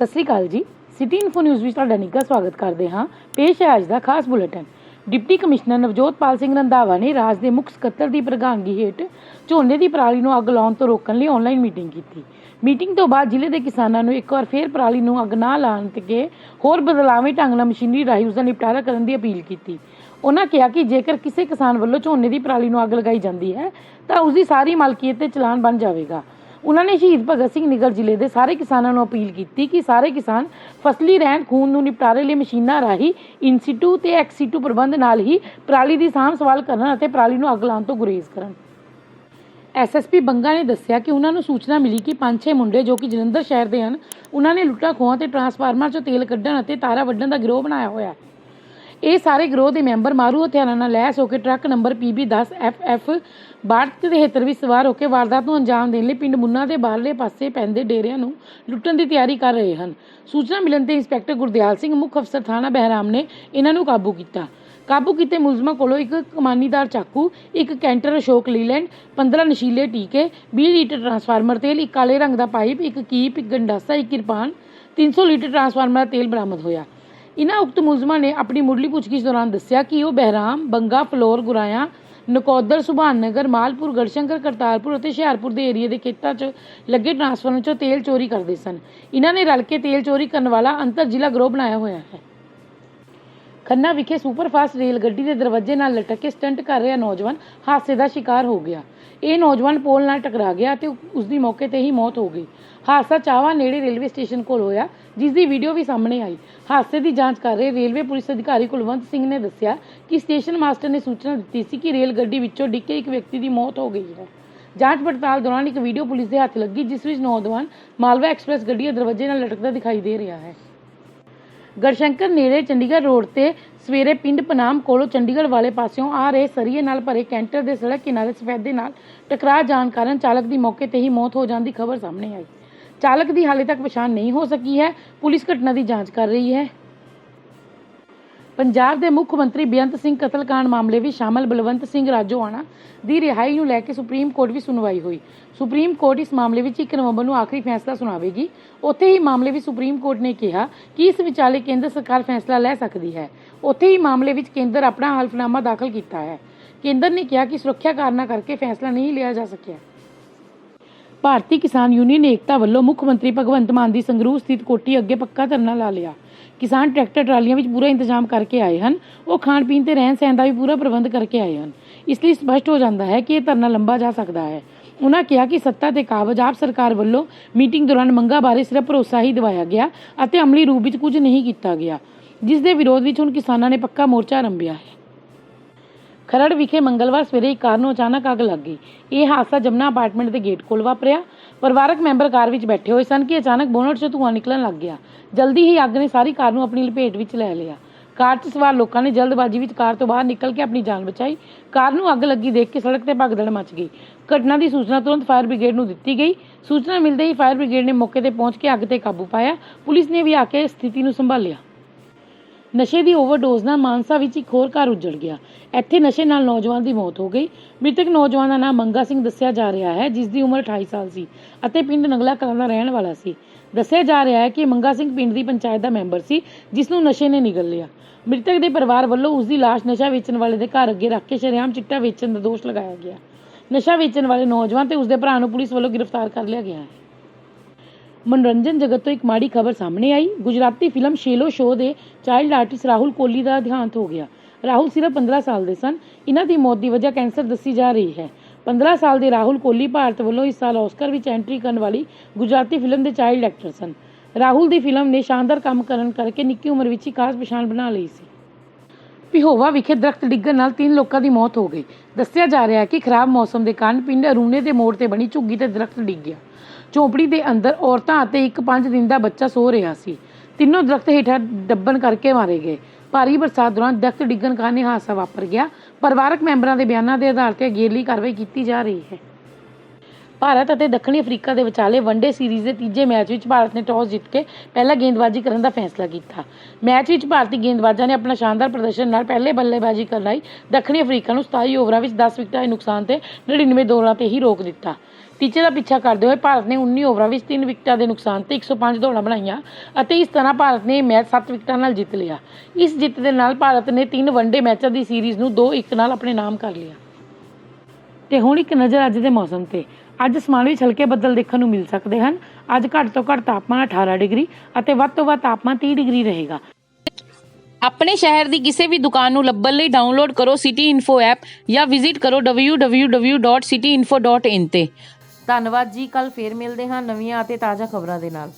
ਸਤਿ ਸ੍ਰੀ ਅਕਾਲ ਜੀ। City info news ਵਿੱਚ ਤੁਹਾਡਾ ਨਿੱਘਾ ਸਵਾਗਤ ਕਰਦੇ ਹਾਂ। ਪੇਸ਼ ਹੈ ਅੱਜ ਦਾ ਖਾਸ bulletin. Deputy commissioner Navjotpal Singh Randhawa ਨੇ ਰਾਜ ਦੇ ਮੁੱਖ ਸਕੱਤਰ ਦੀ ਪ੍ਰਧਾਨਗੀ ਹੇਠ ਝੋਨੇ ਦੀ ਪਰਾਲੀ ਨੂੰ ਅੱਗ ਲਾਉਣ ਤੋਂ ਰੋਕਣ ਲਈ ਆਨਲਾਈਨ ਮੀਟਿੰਗ ਕੀਤੀ। ਮੀਟਿੰਗ ਤੋਂ ਬਾਅਦ ਜ਼ਿਲ੍ਹੇ ਦੇ ਕਿਸਾਨਾਂ ਨੂੰ ਇੱਕ ਵਾਰ ਫੇਰ ਪਰਾਲੀ ਨੂੰ ਅੱਗ ਨਾ ਲਾਉਣ ਤੇ ਹੋਰ ਬਦਲਾਵੇਂ ਢੰਗ ਨਾਲ ਮਸ਼ੀਨਰੀ ਰਾਹੀਂ ਉਸ ਦਾ ਨਿਪਟਾਰਾ ਕਰਨ ਦੀ ਅਪੀਲ ਕੀਤੀ। ਉਹਨਾਂ ਕਿਹਾ ਕਿ ਜੇਕਰ ਕਿਸੇ ਕਿਸਾਨ ਵੱਲੋਂ ਝੋਨੇ ਦੀ ਪਰਾਲੀ ਨੂੰ ਅੱਗ ਲਗਾਈ ਜਾਂਦੀ ਹੈ, ਤਾਂ ਉਸ ਦੀ ਸਾਰੀ ਮਾਲਕੀਅਤ ਤੇ ਚਲਾਨ ਬਣ ਜਾਵੇਗਾ। ਉਹਨਾਂ ਨੇ ਸ਼ਹੀਦ ਭਗਤ ਸਿੰਘ ਨਗਰ ਜ਼ਿਲ੍ਹੇ ਦੇ ਸਾਰੇ ਕਿਸਾਨਾਂ ਨੂੰ ਅਪੀਲ ਕੀਤੀ ਕਿ ਸਾਰੇ ਕਿਸਾਨ ਫਸਲੀ ਰਹਿੰਦ ਖੂੰਹਦ ਨੂੰ ਨਿਪਟਾਰੇ ਲਈ ਮਸ਼ੀਨਾਂ ਰਾਹੀਂ ਇਨਸੀਟੂ ਤੇ ਐਕਸੀਟੂ ਪ੍ਰਬੰਧ ਨਾਲ ਹੀ ਪਰਾਲੀ ਦੀ ਸਾਂਭ ਸੰਭਾਲ ਕਰਨ ਅਤੇ ਪਰਾਲੀ ਨੂੰ ਅੱਗ ਲਾਉਣ ਤੋਂ ਗੁਰੇਜ਼ ਕਰਨ। ਐਸਐਸਪੀ ਬੰਗਾ ਨੇ ਦੱਸਿਆ ਕਿ ਉਹਨਾਂ ਨੂੰ ਸੂਚਨਾ ਮਿਲੀ ਕਿ ਪੰਜ ਛੇ ਮੁੰਡੇ ਜੋ ਕਿ ਜਲੰਧਰ ਸ਼ਹਿਰ ਦੇ ਹਨ, ਉਹਨਾਂ ਨੇ ਲੁੱਟਾਂ ਖੋਹਾਂ ਤੇ ਟਰਾਂਸਫਾਰਮਰ 'ਚੋਂ ਤੇਲ ਕੱਢਣ ਅਤੇ ਤਾਰਾਂ ਵੱਢਣ ਦਾ ਗਿਰੋਹ ਬਣਾਇਆ ਹੋਇਆ ਹੈ। ਇਹ ਸਾਰੇ ਗਰੋਹ ਦੇ ਮੈਂਬਰ ਮਾਰੂ ਹਥਿਆਰਾਂ ਨਾਲ ਲੈਸ ਹੋ ਕੇ ਟਰੱਕ ਨੰਬਰ PB10FF 62 ਦੇ ਹੇਤਰ ਵਿੱਚ ਸਵਾਰ ਹੋ ਕੇ ਵਾਰਦਾਤ ਨੂੰ ਅੰਜਾਮ ਦੇਣ ਲਈ ਪਿੰਡ ਮੁੰਨਾ ਦੇ ਬਾਹਰਲੇ ਪਾਸੇ ਪੈਂਦੇ ਡੇਰਿਆਂ ਨੂੰ ਲੁੱਟਣ ਦੀ ਤਿਆਰੀ ਕਰ ਰਹੇ ਹਨ। ਸੂਚਨਾ ਮਿਲਣ ਤੇ ਇੰਸਪੈਕਟਰ ਗੁਰਦਿਆਲ ਸਿੰਘ, ਮੁੱਖ ਅਫਸਰ ਥਾਣਾ ਬਹਿਰਾਮ ਨੇ ਇਹਨਾਂ ਨੂੰ ਕਾਬੂ ਕੀਤਾ। ਕਾਬੂ ਕੀਤੇ ਮੁਲਜ਼ਮਾਂ ਕੋਲੋਂ ਇੱਕ ਕਮਾਨੀਦਾਰ ਚਾਕੂ, ਇੱਕ ਕੈਂਟਰ ਅਸ਼ੋਕ ਲੀਲੈਂਡ 15 ਨਸ਼ੀਲੇ ਟੀਕੇ 20 ਲੀਟਰ ਟਰਾਂਸਫਾਰਮਰ ਤੇਲ, ਇੱਕ ਕਾਲੇ ਰੰਗ ਦਾ ਪਾਈਪ, ਇੱਕ ਕੀਪ, ਇੱਕ ਗੰਡਾਸਾ, ਇੱਕ ਕਿਰਪਾਨ 300 ਲੀਟਰ ਟਰਾਂਸਫਾਰਮਰ ਦਾ ਤੇਲ ਬਰਾਮਦ ਹੋਇਆ। ਇਨ੍ਹਾਂ ਉਕਤ ਮੁਲਜ਼ਮਾਂ ਨੇ ਆਪਣੀ ਮੁੱਢਲੀ ਪੁੱਛਗਿੱਛ ਦੌਰਾਨ ਦੱਸਿਆ ਕਿ ਉਹ ਬਹਿਰਾਮ, ਬੰਗਾ, ਫਲੋਰ, ਗੁਰਾਇਆ, ਨਕੌਦਰ, ਸੁਭਾਨ ਨਗਰ, ਮਾਲਪੁਰ, ਗੜਸ਼ੰਕਰ, ਕਰਤਾਰਪੁਰ ਅਤੇ ਹੁਸ਼ਿਆਰਪੁਰ ਦੇ ਏਰੀਏ ਦੇ ਖੇਤਾਂ 'ਚ ਲੱਗੇ ਟਰਾਂਸਫਾਰਮਰ 'ਚੋਂ ਤੇਲ ਚੋਰੀ ਕਰਦੇ ਸਨ। ਇਨ੍ਹਾਂ ਨੇ ਰਲ ਕੇ ਤੇਲ ਚੋਰੀ ਕਰਨ ਵਾਲਾ ਅੰਤਰ ਜ਼ਿਲ੍ਹਾ ਗਰੋਹ ਬਣਾਇਆ ਹੋਇਆ ਹੈ। ਖੰਨਾ ਵਿਖੇ ਸੁਪਰਫਾਸਟ ਰੇਲ ਗੱਡੀ ਦੇ ਦਰਵਾਜ਼ੇ ਨਾਲ ਲਟਕ ਕੇ ਸਟੰਟ ਕਰ ਰਿਹਾ ਨੌਜਵਾਨ ਹਾਦਸੇ ਦਾ ਸ਼ਿਕਾਰ ਹੋ ਗਿਆ। ਇਹ ਨੌਜਵਾਨ ਪੋਲ ਨਾਲ ਟਕਰਾ ਗਿਆ ਤੇ ਉਸ ਦੀ ਮੌਕੇ ਤੇ ਹੀ ਮੌਤ ਹੋ ਗਈ। ਹਾਦਸਾ ਚਾਵਾ ਨੇੜੇ ਰੇਲਵੇ ਸਟੇਸ਼ਨ ਕੋਲ ਹੋਇਆ, ਜਿਸ ਦੀ ਵੀਡੀਓ ਵੀ ਸਾਹਮਣੇ ਆਈ। ਹਾਦਸੇ ਦੀ ਜਾਂਚ ਕਰ ਰਹੇ ਰੇਲਵੇ ਪੁਲਿਸ ਅਧਿਕਾਰੀ ਕੁਲਵੰਤ ਸਿੰਘ ਨੇ ਦੱਸਿਆ ਕਿ ਸਟੇਸ਼ਨ ਮਾਸਟਰ ਨੇ ਸੂਚਨਾ ਦਿੱਤੀ ਸੀ ਕਿ ਰੇਲ ਗੱਡੀ ਵਿੱਚੋਂ ਡਿੱਗ ਕੇ ਇੱਕ ਵਿਅਕਤੀ ਦੀ ਮੌਤ ਹੋ ਗਈ ਹੈ। ਜਾਂਚ ਪੜਤਾਲ ਦੌਰਾਨ ਇੱਕ ਵੀਡੀਓ ਪੁਲਿਸ ਦੇ ਹੱਥ ਲੱਗੀ, ਜਿਸ ਵਿੱਚ ਨੌਜਵਾਨ ਮਾਲਵਾ ਐਕਸਪ੍ਰੈਸ ਗੱਡੀ ਦੇ ਦਰਵਾਜ਼ੇ ਨਾਲ ਲਟਕਦਾ ਦਿਖਾਈ ਦੇ ਰਿਹਾ ਹੈ। ਗੜਸ਼ੰਕਰ ਨੇੜੇ ਚੰਡੀਗੜ੍ਹ ਰੋਡ ਤੇ ਸਵੇਰੇ ਪਿੰਡ ਪਨਾਮ ਕੋਲੋਂ ਚੰਡੀਗੜ੍ਹ ਵਾਲੇ ਪਾਸਿਓਂ ਆ ਰਹੇ ਸਰੀਏ ਨਾਲ ਭਰੇ ਕੈਂਟਰ ਦੇ ਸੜਕ ਕਿਨਾਰੇ ਸਫੈਦੇ ਨਾਲ ਟਕਰਾ ਜਾਣ ਕਾਰਨ ਚਾਲਕ ਦੀ ਮੌਕੇ ਤੇ ਹੀ ਮੌਤ ਹੋ ਜਾਣ ਦੀ ਖਬਰ ਸਾਹਮਣੇ ਆਈ। ਚਾਲਕ ਦੀ ਹਾਲੇ ਤੱਕ ਪਛਾਣ ਨਹੀਂ ਹੋ ਸਕੀ ਹੈ। ਪੁਲਿਸ ਘਟਨਾ ਦੀ ਜਾਂਚ ਕਰ ਰਹੀ ਹੈ। ਪੰਜਾਬ ਦੇ ਮੁੱਖ ਮੰਤਰੀ ਬੇਅੰਤ ਸਿੰਘ ਕਤਲकांड ਮਾਮਲੇ ਵਿੱਚ ਸ਼ਾਮਲ ਬਲਵੰਤ ਸਿੰਘ ਰਾਜੋਆਣਾ ਦੀ ਰਿਹਾਈ ਨੂੰ ਲੈ ਕੇ ਸੁਪਰੀਮ ਕੋਰਟ ਵਿੱਚ ਸੁਣਵਾਈ ਹੋਈ। ਸੁਪਰੀਮ ਕੋਰਟ ਇਸ ਮਾਮਲੇ ਵਿੱਚ 1 ਨਵੰਬਰ ਨੂੰ ਆਖਰੀ ਫੈਸਲਾ ਸੁਣਾਵੇਗੀ। ਉੱਥੇ ਹੀ ਮਾਮਲੇ ਵਿੱਚ ਸੁਪਰੀਮ ਕੋਰਟ ਨੇ ਕਿਹਾ ਕਿ ਇਸ ਵਿਚਾਲੇ ਕੇਂਦਰ ਸਰਕਾਰ ਫੈਸਲਾ ਲੈ ਸਕਦੀ ਹੈ। ਉੱਥੇ ਹੀ ਮਾਮਲੇ ਵਿੱਚ ਕੇਂਦਰ ਆਪਣਾ ਹਲਫਨਾਮਾ ਦਾਖਲ ਕੀਤਾ ਹੈ। ਕੇਂਦਰ ਨੇ ਕਿਹਾ ਕਿ ਸੁਰੱਖਿਆ ਕਾਰਨਾਂ ਕਰਕੇ ਫੈਸਲਾ ਨਹੀਂ ਲਿਆ ਜਾ ਸਕਿਆ। ਭਾਰਤੀ ਕਿਸਾਨ ਯੂਨੀਅਨ ਏਕਤਾ ਵੱਲੋਂ ਮੁੱਖ ਮੰਤਰੀ ਭਗਵੰਤ ਮਾਨ ਦੀ ਸੰਗਰੂਰ ਸਥਿਤ ਕੋਠੀ ਅੱਗੇ ਪੱਕਾ ਧਰਨਾ ਲਾ ਲਿਆ। ਕਿਸਾਨ ਟਰੈਕਟਰ ਟਰਾਲੀਆਂ ਵਿੱਚ ਪੂਰਾ ਇੰਤਜ਼ਾਮ ਕਰਕੇ ਆਏ ਹਨ। ਉਹ ਖਾਣ ਪੀਣ ਤੇ ਰਹਿਣ ਸਹਿਣ ਦਾ ਵੀ ਪੂਰਾ ਪ੍ਰਬੰਧ ਕਰਕੇ ਆਏ ਹਨ। ਇਸ ਲਈ ਸਪਸ਼ਟ ਹੋ ਜਾਂਦਾ ਹੈ ਕਿ ਇਹ ਧਰਨਾ ਲੰਬਾ ਜਾ ਸਕਦਾ ਹੈ। ਉਹਨਾਂ ਕਿਹਾ ਕਿ ਸੱਤਾ ਤੇ ਕਾਬਜ ਆਪ ਸਰਕਾਰ ਵੱਲੋਂ ਮੀਟਿੰਗ ਦੌਰਾਨ ਮੰਗਾਂ ਬਾਰੇ ਸਿਰਫ ਭਰੋਸਾ ਹੀ ਦਿਵਾਇਆ ਗਿਆ ਅਤੇ ਅਮਲੀ ਰੂਪ ਵਿੱਚ ਕੁਝ ਨਹੀਂ ਕੀਤਾ ਗਿਆ, ਜਿਸ ਦੇ ਵਿਰੋਧ ਵਿੱਚ ਹੁਣ ਕਿਸਾਨਾਂ ਨੇ ਪੱਕਾ ਮੋਰਚਾ ਆਰੰਭਿਆ ਹੈ। ਖਰੜ ਵਿਖੇ ਮੰਗਲਵਾਰ ਸਵੇਰੇ ਇੱਕ ਕਾਰ ਨੂੰ ਅਚਾਨਕ ਅੱਗ ਲੱਗ ਗਈ। ਇਹ ਹਾਦਸਾ ਜਮਨਾ ਅਪਾਰਟਮੈਂਟ ਦੇ ਗੇਟ ਕੋਲ ਵਾਪਰਿਆ। ਪਰਿਵਾਰਕ ਮੈਂਬਰ ਕਾਰ ਵਿੱਚ ਬੈਠੇ ਹੋਏ ਸਨ ਕਿ ਅਚਾਨਕ ਬੋਨਟ 'ਚੋਂ ਧੂੰਆਂ ਨਿਕਲਣ ਲੱਗ ਗਿਆ। ਜਲਦੀ ਹੀ ਅੱਗ ਨੇ ਸਾਰੀ ਕਾਰ ਨੂੰ ਆਪਣੀ ਲਪੇਟ ਵਿੱਚ ਲੈ ਲਿਆ। ਕਾਰ 'ਚ ਸਵਾਰ ਲੋਕਾਂ ਨੇ ਜਲਦਬਾਜ਼ੀ ਵਿੱਚ ਕਾਰ ਤੋਂ ਬਾਹਰ ਨਿਕਲ ਕੇ ਆਪਣੀ ਜਾਨ ਬਚਾਈ। ਕਾਰ ਨੂੰ ਅੱਗ ਲੱਗੀ ਦੇਖ ਕੇ ਸੜਕ ਤੇ ਭਗਦੜ ਮਚ ਗਈ। ਘਟਨਾ ਦੀ ਸੂਚਨਾ ਤੁਰੰਤ ਫਾਇਰ ਬ੍ਰਿਗੇਡ ਨੂੰ ਦਿੱਤੀ ਗਈ। ਸੂਚਨਾ ਮਿਲਦੇ ਹੀ ਫਾਇਰ ਬ੍ਰਿਗੇਡ ਨੇ ਮੌਕੇ ਤੇ ਪਹੁੰਚ ਕੇ ਅੱਗ ਤੇ ਕਾਬੂ ਪਾਇਆ। ਪੁਲਿਸ ਨੇ ਵੀ ਆ ਕੇ ਸਥਿਤੀ ਨੂੰ ਸੰਭਾਲਿਆ। ਨਸ਼ੇ ਦੀ ਓਵਰਡੋਜ਼ ਨਾਲ ਮਾਨਸਾ ਵਿੱਚ ਇੱਕ ਹੋਰ ਘਰ ਉੱਜੜ ਗਿਆ। ਇੱਥੇ ਨਸ਼ੇ ਨਾਲ ਨੌਜਵਾਨ ਦੀ ਮੌਤ ਹੋ ਗਈ। ਮ੍ਰਿਤਕ ਨੌਜਵਾਨ ਦਾ ਨਾਮ ਮੰਗਾ ਸਿੰਘ ਦੱਸਿਆ ਜਾ ਰਿਹਾ ਹੈ, ਜਿਸ ਦੀ ਉਮਰ 28 ਸਾਲ ਸੀ ਅਤੇ ਪਿੰਡ ਨਗਲਾ ਕਲਾਂ ਦਾ ਰਹਿਣ ਵਾਲਾ ਸੀ। ਦੱਸਿਆ ਜਾ ਰਿਹਾ ਹੈ ਕਿ ਮੰਗਾ ਸਿੰਘ ਪਿੰਡ ਦੀ ਪੰਚਾਇਤ ਦਾ ਮੈਂਬਰ ਸੀ, ਜਿਸ ਨੂੰ ਨਸ਼ੇ ਨੇ ਨਿਗਲ ਲਿਆ। ਮ੍ਰਿਤਕ ਦੇ ਪਰਿਵਾਰ ਵੱਲੋਂ ਉਸ ਦੀ ਲਾਸ਼ ਨਸ਼ਾ ਵੇਚਣ ਵਾਲੇ ਦੇ ਘਰ ਅੱਗੇ ਰੱਖ ਕੇ ਸ਼ਰੇਆਮ ਚਿੱਟਾ ਵੇਚਣ ਦਾ ਦੋਸ਼ ਲਗਾਇਆ ਗਿਆ। ਨਸ਼ਾ ਵੇਚਣ ਵਾਲੇ ਨੌਜਵਾਨ ਤੇ ਉਸ ਦੇ ਭਰਾ ਨੂੰ ਪੁਲਿਸ ਵੱਲੋਂ ਗ੍ਰਿਫਤਾਰ ਕਰ ਲਿਆ ਗਿਆ ਹੈ। ਮਨੋਰੰਜਨ ਜਗਤ ਤੋਂ ਇੱਕ ਮਾੜੀ ਖਬਰ ਸਾਹਮਣੇ ਆਈ। ਗੁਜਰਾਤੀ ਫਿਲਮ ਸ਼ੇਲੋ ਸ਼ੋ ਦੇ ਚਾਈਲਡ ਆਰਟਿਸਟ ਰਾਹੁਲ ਕੋਹਲੀ ਦਾ ਦੇਹਾਂਤ ਹੋ ਗਿਆ। ਰਾਹੁਲ ਸਿਰਫ 15 ਸਾਲ ਦੇ ਸਨ। ਇਹਨਾਂ ਦੀ ਮੌਤ ਦੀ ਵਜ੍ਹਾ ਕੈਂਸਰ ਦੱਸੀ ਜਾ ਰਹੀ ਹੈ। 15 ਸਾਲ ਦੇ ਰਾਹੁਲ ਕੋਹਲੀ ਭਾਰਤ ਵੱਲੋਂ ਇਸ ਸਾਲ ਆਸਕਰ ਵਿੱਚ ਐਂਟਰੀ ਕਰਨ ਵਾਲੀ ਗੁਜਰਾਤੀ ਫਿਲਮ ਦੇ ਚਾਈਲਡ ਐਕਟਰ ਸਨ। ਰਾਹੁਲ ਦੀ ਫਿਲਮ ਨੇ ਸ਼ਾਨਦਾਰ ਕੰਮ ਕਰਨ ਕਰਕੇ ਨਿੱਕੀ ਉਮਰ ਵਿੱਚ ਹੀ ਖਾਸ ਪਛਾਣ ਬਣਾ ਲਈ ਸੀ। ਪਿਹੋਵਾ ਵਿਖੇ ਦਰਖਤ ਡਿੱਗਣ ਨਾਲ ਤਿੰਨ ਲੋਕਾਂ ਦੀ ਮੌਤ ਹੋ ਗਈ। ਦੱਸਿਆ ਜਾ ਰਿਹਾ ਹੈ ਕਿ ਖਰਾਬ ਮੌਸਮ ਦੇ ਕਾਰਨ ਪਿੰਡ ਅਰੂਨੇ ਦੇ ਮੋੜ ਤੇ ਬਣੀ ਝੁੱਗੀ ਤੇ ਦਰਖਤ ਡਿੱਗ ਗਿਆ। ਝੌਂਪੜੀ ਦੇ ਅੰਦਰ ਔਰਤਾਂ ਅਤੇ ਇੱਕ 5 ਦਿਨ ਦਾ ਬੱਚਾ ਸੋ ਰਿਹਾ ਸੀ। ਤਿੰਨੋਂ ਦਰਖਤ ਹੇਠਾਂ ਡੱਬਣ ਕਰਕੇ ਮਾਰੇ ਗਏ। ਭਾਰੀ ਬਰਸਾਤ ਦੌਰਾਨ ਦਰਖਤ ਡਿੱਗਣ ਕਾਰਨ ਇਹ ਹਾਦਸਾ ਵਾਪਰ ਗਿਆ। ਪਰਿਵਾਰਕ ਮੈਂਬਰਾਂ ਦੇ ਬਿਆਨਾਂ ਦੇ ਆਧਾਰ ਤੇ ਅਗੇਰਲੀ ਕਾਰਵਾਈ ਕੀਤੀ ਜਾ ਰਹੀ ਹੈ। ਭਾਰਤ ਅਤੇ ਦੱਖਣੀ ਅਫਰੀਕਾ ਦੇ ਵਿਚਾਲੇ ਵਨਡੇ ਸੀਰੀਜ਼ ਦੇ ਤੀਜੇ ਮੈਚ ਵਿੱਚ ਭਾਰਤ ਨੇ ਟਾਸ ਜਿੱਤ ਕੇ ਪਹਿਲਾਂ ਗੇਂਦਬਾਜ਼ੀ ਕਰਨ ਦਾ ਫੈਸਲਾ ਕੀਤਾ। ਮੈਚ ਵਿੱਚ ਭਾਰਤੀ ਗੇਂਦਬਾਜ਼ਾਂ ਨੇ ਆਪਣਾ ਸ਼ਾਨਦਾਰ ਪ੍ਰਦਰਸ਼ਨ ਨਾਲ ਪਹਿਲੇ ਬੱਲੇਬਾਜ਼ੀ ਕਰਨ ਲਈ ਦੱਖਣੀ ਅਫਰੀਕਾ ਨੂੰ 27 ਓਵਰਾਂ ਵਿੱਚ 10 ਵਿਕਟਾਂ ਦੇ ਨੁਕਸਾਨ ਤੇ 99 ਦੌੜਾਂ ਤੇ ਹੀ ਰੋਕ ਦਿੱਤਾ। ਟੀਚੇ ਦਾ ਪਿੱਛਾ ਕਰਦੇ ਹੋਏ ਭਾਰਤ ਨੇ 19 ਓਵਰਾਂ ਵਿੱਚ 3 ਵਿਕਟਾਂ ਦੇ ਨੁਕਸਾਨ ਤੇ 105 ਦੌੜਾਂ ਬਣਾਈਆਂ ਅਤੇ ਇਸ ਤਰ੍ਹਾਂ ਭਾਰਤ ਨੇ ਮੈਚ 7 ਵਿਕਟਾਂ ਨਾਲ ਜਿੱਤ ਲਿਆ। ਇਸ ਜਿੱਤ ਦੇ ਨਾਲ ਭਾਰਤ ਨੇ 3 ਵਨਡੇ ਮੈਚਾਂ ਦੀ ਸੀਰੀਜ਼ ਨੂੰ 2-1 ਨਾਲ ਆਪਣੇ ਨਾਮ ਕਰ ਲਿਆ। ਤੇ ਹੁਣ ਇੱਕ ਨਜ਼ਰ ਅੱਜ ਦੇ ਮੌਸਮ ਤੇ। ਅੱਜ ਅਸਮਾਨ ਵਿੱਚ ਹਲਕੇ ਬੱਦਲ ਦੇਖਣ ਨੂੰ ਮਿਲ ਸਕਦੇ ਹਨ। ਅੱਜ ਘੱਟ ਤੋਂ ਘੱਟ ਤਾਪਮਾਨ 18 ਡਿਗਰੀ ਅਤੇ ਵੱਧ ਤੋਂ ਵੱਧ ਤਾਪਮਾਨ 30 ਡਿਗਰੀ ਰਹੇਗਾ। ਆਪਣੇ ਸ਼ਹਿਰ ਦੀ ਕਿਸੇ ਵੀ ਦੁਕਾਨ ਨੂੰ ਲੱਭਣ ਲਈ ਡਾਊਨਲੋਡ ਕਰੋ ਸਿਟੀ ਇਨਫੋ ਐਪ ਜਾਂ ਵਿਜ਼ਿਟ ਕਰੋ www.cityinfo.in ਤੇ। ਧੰਨਵਾਦ ਜੀ ਕੱਲ ਫੇਰ ਮਿਲਦੇ ਹਾਂ ਨਵੀਆਂ ਅਤੇ ਤਾਜ਼ਾ ਖਬਰਾਂ ਦੇ ਨਾਲ।